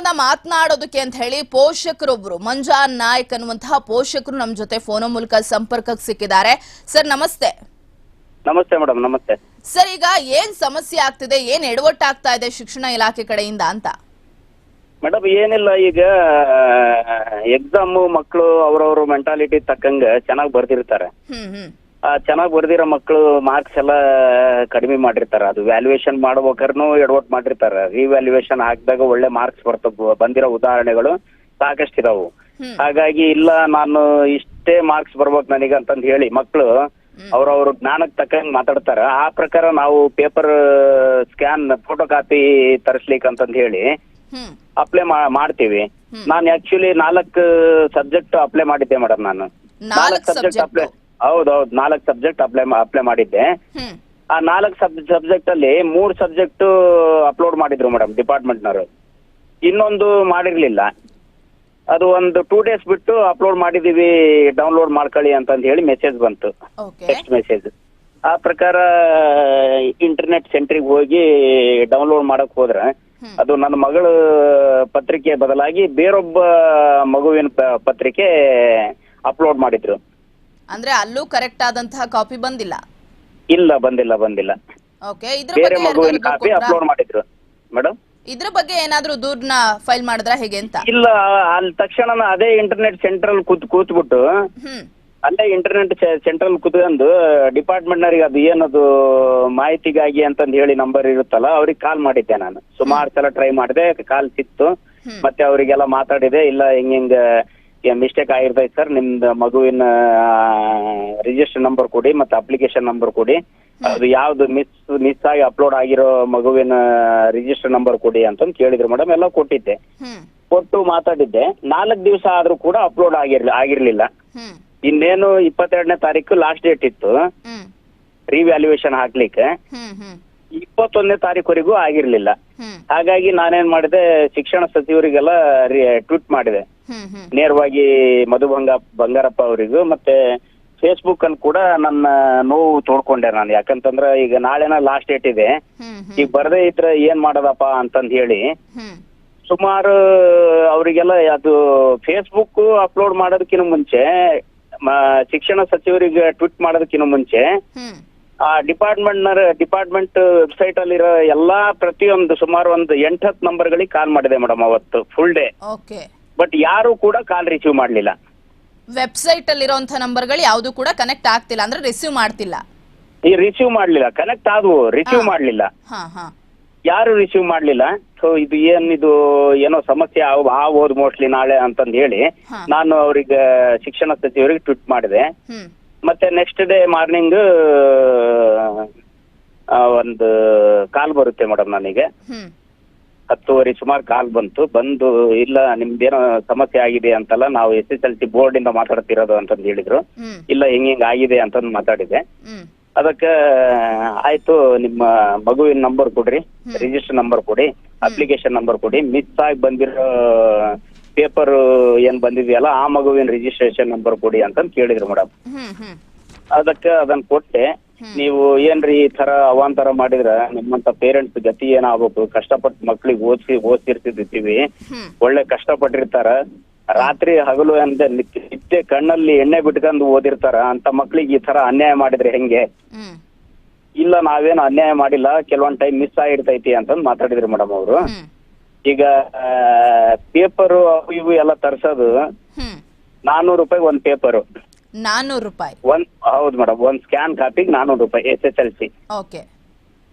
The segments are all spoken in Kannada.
ಕಾರ್ಯಕ್ರಮವನ್ನ ಮಾತನಾಡೋದಕ್ಕೆ ಅಂತ ಹೇಳಿ ಪೋಷಕರೊಬ್ರು ಮಂಜಾ ನಾಯಕ್ ಅನ್ನುವಂತಹ ಪೋಷಕರು ನಮ್ಮ ಜೊತೆ ಫೋನ್ ಮೂಲಕ ಸಂಪರ್ಕಕ್ಕೆ ಸಿಕ್ಕಿದ್ದಾರೆ. ಸರ್ ನಮಸ್ತೆ. ನಮಸ್ತೆ ಮೇಡಮ್ ನಮಸ್ತೆ. ಸರ್ ಈಗ ಏನ್ ಸಮಸ್ಯೆ ಆಗ್ತಿದೆ ಏನ್ ಎಡವಟ್ಟಾಗ್ತಾ ಇದೆ ಶಿಕ್ಷಣ ಇಲಾಖೆ ಕಡೆಯಿಂದ ಅಂತ? ಮೇಡಮ್ ಏನಿಲ್ಲ ಈಗ ಎಕ್ಸಾಮ್ ಮಕ್ಕಳು ಅವ್ರವ್ರ ಮೆಂಟಾಲಿಟಿ ತಕ್ಕಂಗ ಚೆನ್ನಾಗಿ ಬರ್ದಿರ್ತಾರೆ. ಹ್ಮ್ ಹ್ಮ್. ಚೆನ್ನಾಗಿ ಬರ್ದಿರೋ ಮಕ್ಕಳು ಮಾರ್ಕ್ಸ್ ಎಲ್ಲ ಕಡಿಮೆ ಮಾಡಿರ್ತಾರೆ. ಅದು ವ್ಯಾಲ್ಯೂಯೇಷನ್ ಮಾಡ್ಬೇಕಾರ್ನು ಎಡವಟ್ ಮಾಡಿರ್ತಾರೆ. ರಿವ್ಯಾಲ್ಯೂಯೇಷನ್ ಹಾಕಿದಾಗ ಒಳ್ಳೆ ಮಾರ್ಕ್ಸ್ ಬರ್ತ ಬಂದಿರೋ ಉದಾಹರಣೆಗಳು ಸಾಕಷ್ಟು ಇದಾವು. ಹಾಗಾಗಿ ಇಲ್ಲ ನಾನು ಇಷ್ಟೇ ಮಾರ್ಕ್ಸ್ ಬರ್ಬೇಕು ನನಗೆ ಅಂತಂದು ಹೇಳಿ ಮಕ್ಕಳು ಅವ್ರವ್ರ ಜ್ಞಾನಕ್ಕೆ ತಕ್ಕಂಗೆ ಮಾತಾಡ್ತಾರ. ಆ ಪ್ರಕಾರ ನಾವು ಪೇಪರ್ ಸ್ಕ್ಯಾನ್ ಫೋಟೋ ಕಾಪಿ ತರಿಸ್ಲಿಕ್ಕೆ ಅಂತಂದ್ ಹೇಳಿ ಅಪ್ಲೈ ಮಾಡ್ತೀವಿ. ನಾನು ಆಕ್ಚುಲಿ ನಾಲ್ಕು ಸಬ್ಜೆಕ್ಟ್ ಅಪ್ಲೈ ಮಾಡಿದ್ದೆ ಮೇಡಮ್ ನಾನು. ನಾಲ್ಕು ಸಬ್ಜೆಕ್ಟ್ ಅಪ್ಲೈ ಹೌದೌದು ನಾಲ್ಕು ಸಬ್ಜೆಕ್ಟ್ ಅಪ್ಲೈ ಅಪ್ಲೈ ಮಾಡಿದ್ದೆ. ಹ್ಮ್. ಆ ನಾಲ್ಕು ಸಬ್ ಸಬ್ಜೆಕ್ಟ್ ಅಲ್ಲಿ ಮೂರು ಸಬ್ಜೆಕ್ಟ್ ಅಪ್ಲೋಡ್ ಮಾಡಿದ್ರು ಮೇಡಮ್ ಡಿಪಾರ್ಟ್ಮೆಂಟ್ನವರು ಇನ್ನೊಂದು ಮಾಡಿರ್ಲಿಲ್ಲ. ಅದು ಒಂದು ಟೂ ಡೇಸ್ ಬಿಟ್ಟು ಅಪ್ಲೋಡ್ ಮಾಡಿದೀವಿ ಡೌನ್ಲೋಡ್ ಮಾಡ್ಕೊಳ್ಳಿ ಅಂತಂದು ಹೇಳಿ ಮೆಸೇಜ್ ಬಂತು. ಓಕೆ ಟೆಕ್ಸ್ಟ್ ಮೆಸೇಜ್ ಆ ಪ್ರಕಾರ ಇಂಟರ್ನೆಟ್ ಸೆಂಟ್ರಿಗೆ ಹೋಗಿ ಡೌನ್ಲೋಡ್ ಮಾಡಕ್ ಹೋದ್ರೆ ಹ್ಮ್. ಅದು ನನ್ನ ಮಗಳ ಪತ್ರಿಕೆ ಬದಲಾಗಿ ಬೇರೊಬ್ಬ ಮಗುವಿನ ಪ- ಪತ್ರಿಕೆ ಅಪ್ಲೋಡ್ ಮಾಡಿದ್ರು. ಅಂದ್ರೆ ಅಲ್ಲೂ ಕರೆಕ್ಟ್ ಆದಂತಹ ಕಾಪಿ ಬಂದಿಲ್ಲ? ಇಲ್ಲ ಬಂದಿಲ್ಲ ಬಂದಿಲ್ಲ. ಓಕೆ ಇದ್ರ ಬೇರೆ ಬಗ್ಗೆ ಮಗುವಿನ ಯಾರಿಗಾದ್ರೂ ಕಾಪಿ? ಅಪ್ಲೋಡ್ ಮಾಡಿದ್ರು. ಮೇಡಮ್ ಇದ್ರ ಬಗ್ಗೆ ಏನಾದ್ರೂ ದೂರ್ನ ಫೈಲ್ ಮಾಡಿದ್ರ ಹೇಗೆ ಅಂತ? ಇಲ್ಲ ಅಲ್ಲಿ ತಕ್ಷಣ ಅದೇ ಇಂಟರ್ನೆಟ್ ಸೆಂಟ್ರಲ್ ಕೂತ್ ಕೂತ್ಬಿಟ್ಟು ಹ್ಮ್. ಅಲ್ಲೇ ಇಂಟರ್ನೆಟ್ ಸೆಂಟ್ರಲ್ ಕುತ್ಕೊಂಡು ಡಿಪಾರ್ಟ್ಮೆಂಟ್ ನವರಿಗೆ ಅದು ಏನದು ಮಾಹಿತಿಗಾಗಿ ಅಂತಂದು ಹೇಳಿ ನಂಬರ್ ಇರುತ್ತಲ್ಲ ಅವ್ರಿಗೆ ಕಾಲ್ ಮಾಡಿದ್ದೆ ನಾನು. ಸುಮಾರು ಸಲ ಟ್ರೈ ಮಾಡಿದೆ ಕಾಲ್ ಸಿಕ್ತು. ಹ್ಮ್. ಮತ್ತೆ ಅವರಿಗೆಲ್ಲ ಮಾತಾಡಿದೆ ಇಲ್ಲ ಹಿಂಗ ಹಿಂಗ ಮಿಸ್ಟೇಕ್ ಆಗಿರ್ತೈತೆ ಸರ್ ನಿಮ್ದು ಮಗುವಿನ ರಿಜಿಸ್ಟರ್ ನಂಬರ್ ಕೊಡಿ ಮತ್ತೆ ಅಪ್ಲಿಕೇಶನ್ ನಂಬರ್ ಕೊಡಿ. ಅದು ಯಾವ್ದು ಮಿಸ್ ಮಿಸ್ ಆಗಿ ಅಪ್ಲೋಡ್ ಆಗಿರೋ ಮಗುವಿನ ರಿಜಿಸ್ಟರ್ ನಂಬರ್ ಕೊಡಿ ಅಂತಂದು ಕೇಳಿದ್ರು ಮೇಡಮ್ ಎಲ್ಲ ಕೊಟ್ಟಿದ್ದೆ. ಕೊಟ್ಟು ಮಾತಾಡಿದ್ದೆ. ನಾಲ್ಕು ದಿವಸ ಆದ್ರೂ ಕೂಡ ಅಪ್ಲೋಡ್ ಆಗಿರ್ಲಿ ಆಗಿರ್ಲಿಲ್ಲ. ಇನ್ನೇನು ಇಪ್ಪತ್ತೆರಡನೇ ತಾರೀಕು ಲಾಸ್ಟ್ ಡೇಟ್ ಇತ್ತು. ರಿವ್ಯಾಲ್ಯೂಯೇಷನ್ ಹಾಕ್ಲಿಕ್ಕೆ. ಇಪ್ಪತ್ತೊಂದನೇ ತಾರೀಕುವರೆಗೂ ಆಗಿರ್ಲಿಲ್ಲ. ಹಾಗಾಗಿ ನಾನೇನ್ ಮಾಡಿದೆ ಶಿಕ್ಷಣ ಸಚಿವರಿಗೆಲ್ಲ ಟ್ವೀಟ್ ಮಾಡಿದೆ. ನೇರವಾಗಿ ಮಧು ಬಂಗ ಬಂಗಾರಪ್ಪ ಅವರಿಗೂ ಮತ್ತೆ ಫೇಸ್ಬುಕ್ ಅನ್ನು ಕೂಡ ನನ್ನ ನೋವು ತೋಡ್ಕೊಂಡೆ ನಾನು. ಯಾಕಂತಂದ್ರ ಈಗ ನಾಳೆನ ಲಾಸ್ಟ್ ಡೇಟ್ ಇದೆ. ಈಗ ಬರದೇ ಇದ್ರೆ ಏನ್ ಮಾಡೋದಪ್ಪ ಅಂತಂದ್ ಹೇಳಿ ಸುಮಾರು ಅವರಿಗೆಲ್ಲ ಅದು ಫೇಸ್ಬುಕ್ ಅಪ್ಲೋಡ್ ಮಾಡೋದಕ್ಕಿಂತ ಮುಂಚೆ ಶಿಕ್ಷಣ ಸಚಿವರಿಗೆ ಟ್ವಿಟ್ ಮಾಡೋದಕ್ಕಿಂತ ಮುಂಚೆ ಆ ಡಿಪಾರ್ಟ್ಮೆಂಟ್ ಡಿಪಾರ್ಟ್ಮೆಂಟ್ ವೆಬ್ಸೈಟ್ ಅಲ್ಲಿರೋ ಎಲ್ಲಾ ಪ್ರತಿಯೊಂದು ಸುಮಾರು ಒಂದು ಎಂಟತ್ತು ನಂಬರ್ಗಳಿಗೆ ಕಾಲ್ ಮಾಡಿದೆ ಮೇಡಮ್ ಅವತ್ತು ಫುಲ್ ಡೇ ಬಟ್ ಯಾರು ಕೂಡ ಕಾಲ್ ರಿಸೀವ್ ಮಾಡಲಿಲ್ಲ. ವೆಬ್ಸೈಟ್ ಅಲ್ಲಿರುವಂತಹ ನಂಬರ್ಗಳು ಯಾವುದು ಕೂಡ ಕನೆಕ್ಟ್ ಆಗ್ತಿಲ್ಲ ಅಂದ್ರೆ ರಿಸೀವ್ ಮಾಡ್ತಿಲ್ಲ. ಈ ರಿಸೀವ್ ಮಾಡ್ಲಿಲ್ಲ ಕನೆಕ್ಟ್ ಆದ್ವು ರಿಸೀವ್ ಮಾಡ್ಲಿಲ್ಲ. ಹಾ ಹಾ. ಯಾರು ರಿಸೀವ್ ಮಾಡ್ಲಿಲ್ಲ. ಸೊ ಇದು ಏನ್ ಇದು ಏನೋ ಸಮಸ್ಯೆ ಆ ಹೋದ್ ಮೋಸ್ಟ್ಲಿ ನಾಳೆ ಅಂತಂದ್ ಹೇಳಿ ಹಾ. ನಾನು ಅವ್ರಿಗೆ ಶಿಕ್ಷಣ ಸಚಿವರಿಗೆ ಟ್ವಿಟ್ ಮಾಡಿದೆ. ಹ್ಮ್. ಮತ್ತೆ ನೆಕ್ಸ್ಟ್ ಡೇ ಮಾರ್ನಿಂಗ್ ಒಂದು ಕಾಲ್ ಬರುತ್ತೆ ಮೇಡಮ್ ನನಗೆ. ಹ್ಮ್. ಹತ್ತುವರೆ ಸುಮಾರು ಕಾಲ್ ಬಂತು. ಬಂದು ಇಲ್ಲ ನಿಮ್ದೇನೋ ಸಮಸ್ಯೆ ಆಗಿದೆ ಅಂತಲ್ಲ ನಾವು S S L C board ಇಂದ ಮಾತಾಡ್ತಿರೋದು ಅಂತಂದು ಹೇಳಿದ್ರು. ಇಲ್ಲ ಹಿಂಗಿಂಗ್ ಹಿಂಗ್ ಆಗಿದೆ ಅಂತಂದು ಮಾತಾಡಿದೆ. ಅದಕ್ಕೆ ಆಯ್ತು ನಿಮ್ಮ ಮಗುವಿನ ನಂಬರ್ ಕೊಡ್ರಿ. ರಿಜಿಸ್ಟರ್ ನಂಬರ್ ಕೊಡಿ. ಅಪ್ಲಿಕೇಶನ್ ನಂಬರ್ ಕೊಡಿ. ಮಿಸ್ ಆಗಿ ಬಂದಿರೋ ಪೇಪರ್ ಏನ್ ಬಂದಿದೆಯಲ್ಲ ಆ ಮಗುವಿನ ರಿಜಿಸ್ಟ್ರೇಷನ್ ನಂಬರ್ ಕೊಡಿ ಅಂತಂದು ಕೇಳಿದ್ರು ಮೇಡಮ್ ಅದಕ್ಕೆ ಅದನ್ನ ಕೊಟ್ಟೆ. ನೀವು ಏನ್ರಿ ಈ ತರ ಅವಾಂತರ ಮಾಡಿದ್ರ ನಿಮ್ಮಂತ ಪೇರೆಂಟ್ಸ್ ಗತಿ ಏನಾಗ್ಬೇಕು? ಕಷ್ಟಪಟ್ಟು ಮಕ್ಳಿಗೆ ಓದಿಸಿ ಓದಿಸಿರ್ತಿದ್ದೀವಿ ಒಳ್ಳೆ ಕಷ್ಟಪಟ್ಟಿರ್ತಾರ. ರಾತ್ರಿ ಹಗಲು ಅಂತ ನಿತ್ಯ ಕಣ್ಣಲ್ಲಿ ಎಣ್ಣೆ ಬಿಟ್ಕೊಂಡು ಓದಿರ್ತಾರ. ಅಂತ ಮಕ್ಳಿಗೆ ಈ ತರ ಅನ್ಯಾಯ ಮಾಡಿದ್ರೆ ಹೆಂಗೆ? ಇಲ್ಲ ನಾವೇನು ಅನ್ಯಾಯ ಮಾಡಿಲ್ಲ. ಕೆಲವೊಂದ್ ಟೈಮ್ ಮಿಸ್ ಆಗಿರ್ತೈತಿ ಅಂತಂದು ಮಾತಾಡಿದ್ರು ಮೇಡಮ್ ಅವರು. ಈಗ ಪೇಪರ್ ಅವು ಇವು ಎಲ್ಲ ತರ್ಸೋದು ನಾನೂರು ರೂಪಾಯಿ ಒಂದ್ ಪೇಪರು ನಾನ್ನೂರು ರೂಪಾಯಿ. ಒಂದ್ ಹೌದು ಮೇಡಮ್ ಒಂದ್ ಸ್ಕ್ಯಾನ್ ಕಾಪಿಗೆ ನಾನೂರು ರೂಪಾಯಿ S S L C. Okay.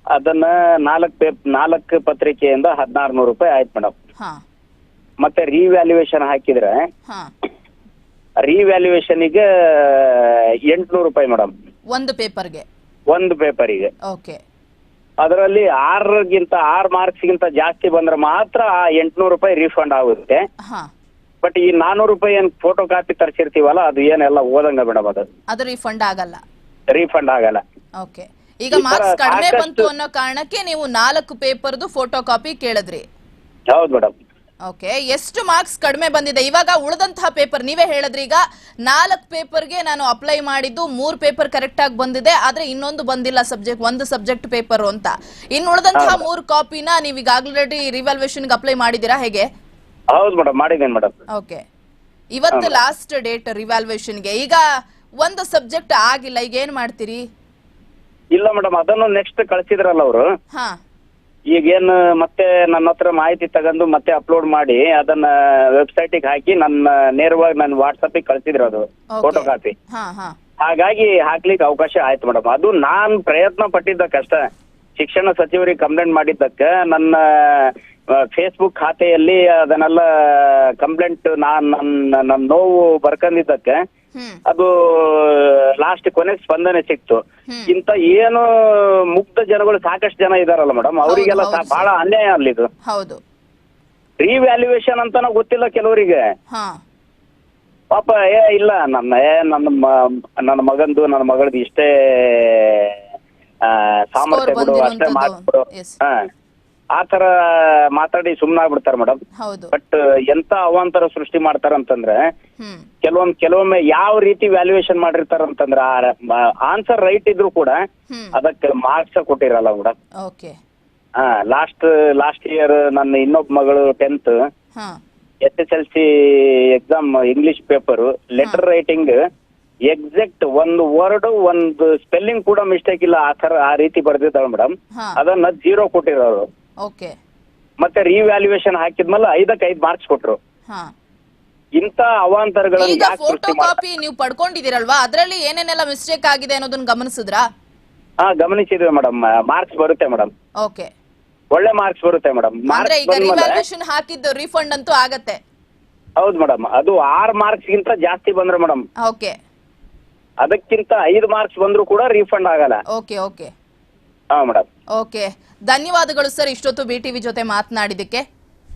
ಅದನ್ನ ನಾಲ್ಕು ಪೇಪ್ ನಾಲ್ಕು ಪತ್ರಿಕೆಯಿಂದ ಹದಿನಾರು ನೂರು ರೂಪಾಯಿ ಆಯ್ತು ಮೇಡಮ್ ಹಾ. ಮತ್ತೆ ರಿವ್ಯಾಲ್ಯೂಯೇಷನ್ ಹಾಕಿದ್ರೆ ಹಾ. ರಿವ್ಯಾಲ್ಯೂಯೇಷನ್ಗೆ ಎಂಟ್ನೂರು ರೂಪಾಯಿ ಮೇಡಮ್ ಒಂದು ಪೇಪರ್ಗೆ. ಒಂದು ಪೇಪರಿಗೆ. ಓಕೆ. ಅದರಲ್ಲಿ ಆರಗಿಂತ ಮಾರ್ಕ್ಸ್ ಗಿಂತ ಜಾಸ್ತಿ ಬಂದ್ರೆ ಮಾತ್ರ ಆ ಎಂಟ್ನೂರು ರೂಪಾಯಿ ರೀಫಂಡ್ ಆಗುತ್ತೆ. ಹಾ. ಬಟ್ ಈ ನಾನೂರು ರೂಪಾಯಿ ಏನ್ ಫೋಟೋ ಕಾಪಿ ತರಿಸಿರ್ತೀವಲ್ಲ ಅದು ಏನೆಲ್ಲ ಓದಂಗ ಮೇಡಮ್ ಅದು. ಅದು ರಿಫಂಡ್ ಆಗಲ್ಲ. ರೀಫಂಡ್ ಆಗಲ್ಲ. ಓಕೆ ಈಗ ಈ ತರ ಮಾರ್ಕ್ಸ್ ಕಡಿಮೆ ಸಾಕಷ್ಟು- ಬಂತು ಅನ್ನೋ ಕಾರಣಕ್ಕೆ ನೀವು ನಾಲ್ಕು ಪೇಪರ್ದು ಫೋಟೋ ಕಾಪಿ ಕೇಳಿದ್ರಿ. ಹೌದು ಮೇಡಮ್ ಓಕೆ ಎಷ್ಟು ಮಾರ್ಕ್ಸ್ ಕಡಿಮೆ ಬಂದಿದೆ? ಇವಾಗ ಉಳಿದಂತಹ ಪೇಪರ್ ನೀವೇ ಹೇಳಿದ್ರಿ. ಈಗ ನಾಲ್ಕು ಪೇಪರ್ಗೆ ನಾನು ಅಪ್ಲೈ ಮಾಡಿದ್ದು ಮೂರ್ ಪೇಪರ್ ಕರೆಕ್ಟ್ ಆಗಿ ಬಂದಿದೆ ಆದ್ರೆ ಇನ್ನೊಂದು ಬಂದಿಲ್ಲ ಸಬ್ಜೆಕ್ಟ್ ಒಂದು ಸಬ್ಜೆಕ್ಟ್ ಪೇಪರ್ ಅಂತ. ಇನ್ನು ಉಳಿದಂತಹ ಮೂರು ಕಾಪಿನ ನೀವೀಗ ಆಲ್ರೆಡಿ ಗೆ ಅಪ್ಲೈ ಮಾಡಿದ್ದೀರಾ? ಹೇಗೆ? ಹೌದು ಮೇಡಮ್ ಮಾಡಿದ್ದೇನೆ ಮೇಡಮ್ ಓಕೆ ಇವತ್ತು ಲಾಸ್ಟ್ ಡೇಟ್ ರಿವ್ಯಾಲ್ಯೂಯೇಷನ್ಗೆ ಈಗ ಒಂದು ಸಬ್ಜೆಕ್ಟ್ ಆಗಿಲ್ಲ ಈಗ ಏನ್ ಮಾಡ್ತೀರಿ? ಇಲ್ಲ ಮೇಡಮ್ ಅದನ್ನು ನೆಕ್ಸ್ಟ್ ಕಳ್ಸಿದ್ರಲ್ಲ ಅವರು. ಹಾ. ಈಗೇನು ಮತ್ತೆ ನನ್ನ ಹತ್ರ ಮಾಹಿತಿ ತಗೊಂಡು ಮತ್ತೆ ಅಪ್ಲೋಡ್ ಮಾಡಿ ಅದನ್ನ ವೆಬ್ಸೈಟಿಗೆ ಹಾಕಿ ನನ್ನ ನೇರವಾಗಿ ನನ್ನ ವಾಟ್ಸಪ್ಪಿಗೆ ಕಳ್ಸಿದ್ರು ಅದು ಫೋಟೋ ಕಾಪಿ ಹಾ ಹಾ. ಹಾಗಾಗಿ ಹಾಕ್ಲಿಕ್ಕೆ ಅವಕಾಶ ಆಯ್ತು ಮೇಡಮ್ ಅದು ನಾನ್ ಪ್ರಯತ್ನ ಪಟ್ಟಿದ್ದಕ್ಕಷ್ಟ. ಶಿಕ್ಷಣ ಸಚಿವರಿಗೆ ಕಂಪ್ಲೇಂಟ್ ಮಾಡಿದ್ದಕ್ಕೆ ನನ್ನ ಫೇಸ್ಬುಕ್ ಖಾತೆಯಲ್ಲಿ ಅದನ್ನೆಲ್ಲ ಕಂಪ್ಲೇಂಟ್ ನಾನ್ ನನ್ನ ನನ್ನ ನೋವು ಬರ್ಕಂದಿದ್ದಕ್ಕೆ ಅದು ಲಾಸ್ಟ್ ಕೊನೆ ಸ್ಪಂದನೆ ಸಿಕ್ತು. ಇಂತ ಏನು ಮುಗ್ಧ ಜನಗಳು ಸಾಕಷ್ಟು ಜನ ಇದಾರಲ್ಲ ಮೇಡಮ್ ಅವರಿಗೆಲ್ಲ ಬಹಳ ಅನ್ಯಾಯ ಅಲ್ಲಿ ಇದು. ಹೌದು. ರಿವ್ಯಾಲ್ಯೂಯೇಷನ್ ಅಂತಾನು ಗೊತ್ತಿಲ್ಲ ಕೆಲವರಿಗೆ. ಪಾಪ ಏ ಇಲ್ಲ ನನ್ನ ಏ ನನ್ನ ನನ್ನ ಮಗಂದು ನನ್ನ ಮಗಳದ್ದು ಇಷ್ಟೇ ಸಾಮರ್ಥ್ಯ ಬಿಡು ಅಷ್ಟೇ. ಮಾಡ್ಬಿಡು. ಹಾ. ಆ ತರ ಮಾತಾಡಿ ಸುಮ್ಮನಾಗ್ಬಿಡ್ತಾರೆ ಮೇಡಮ್ ಹೌದು. ಬಟ್ ಎಂತ ಅವಾಂತರ ಸೃಷ್ಟಿ ಮಾಡ್ತಾರ ಅಂತಂದ್ರೆ ಹ್ಮ್. ಕೆಲವೊಂದ್ ಕೆಲವೊಮ್ಮೆ ಯಾವ ರೀತಿ ವ್ಯಾಲ್ಯೂಯೇಷನ್ ಮಾಡಿರ್ತಾರ ಅಂತಂದ್ರೆ ಆನ್ಸರ್ ರೈಟ್ ಇದ್ರು ಕೂಡ ಹ್ಮ್. ಅದಕ್ಕೆ ಮಾರ್ಕ್ಸ್ ಕೊಟ್ಟಿರಲ್ಲ ಮೇಡಮ್ ಓಕೆ ಹಾ ಲಾಸ್ಟ್ ಲಾಸ್ಟ್ ಇಯರ್ ನನ್ನ ಇನ್ನೊಬ್ಬ ಮಗಳು ಟೆಂತ್ ಹಾ. S S L C exam English paper letter writing exact ಒಂದು ವರ್ಡ್ ಒಂದು ಸ್ಪೆಲ್ಲಿಂಗ್ ಕೂಡ ಮಿಸ್ಟೇಕ್ ಇಲ್ಲ ಆ ತರ ಆ ರೀತಿ ಬರ್ದಿದ್ದಾಳೆ ಮೇಡಮ್ ಹಾ. ಅದನ್ನ ಜೀರೋ ಕೊಟ್ಟಿರೋರು. ಓಕೆ. ಮತ್ತೆ ರಿವ್ಯಾಲ್ಯೂಯೇಷನ್ ಹಾಕಿದ್ಮೇಲೆ ಐದಕ್ಕೆ ಐದು ಮಾರ್ಕ್ಸ್ ಕೊಟ್ರು. ಹಾ. ಇಂತ ಅವಾಂತರಗಳನ್ನು ಈಗ ಯಾಕೆ ಫೋಟೋ ಸೃಷ್ಟಿ ಕಾಪಿ ನೀವು ಪಡ್ಕೊಂಡಿದ್ದೀರಲ್ವಾ? ಅದರಲ್ಲಿ ಏನೇನೆಲ್ಲ ಮಿಸ್ಟೇಕ್ ಆಗಿದೆ ಅನ್ನೋದನ್ನ ಗಮನಿಸಿದ್ರಾ? ಹಾ ಗಮನಿಸಿದ್ವಿ ಮೇಡಮ್ ಮಾರ್ಕ್ಸ್ ಬರುತ್ತೆ ಮೇಡಮ್ ಓಕೆ. ಒಳ್ಳೆ ಮಾರ್ಕ್ಸ್ ಬರುತ್ತೆ ಮೇಡಮ್ ಅಂದ್ರೆ ಮಾರ್ಕ್ಸ್ ಈಗ ಬಂದ್ಮೇಲೆ ಹಾಕಿದ್ದು ರೀಫಂಡ್ ಅಂತೂ ಆಗತ್ತೆ. ಹೌದು ಮೇಡಮ್ ಅದು ಆರ್ ಮಾರ್ಕ್ಸ್ ಗಿಂತ ಜಾಸ್ತಿ ಬಂದ್ರೆ ಮೇಡಮ್ ಓಕೆ. ಅದಕ್ಕಿಂತ ಐದು ಮಾರ್ಕ್ಸ್ ಬಂದ್ರು ಕೂಡ ರೀಫಂಡ್ ಆಗಲ್ಲ. Okay okay. ಮೇಡಮ್ ಓಕೆ ಧನ್ಯವಾದಗಳು ಸರ್ ಇಷ್ಟೊತ್ತು ಬಿ ಟಿವಿ ಜೊತೆ ಮಾತನಾಡಿದ್ದಕ್ಕೆ.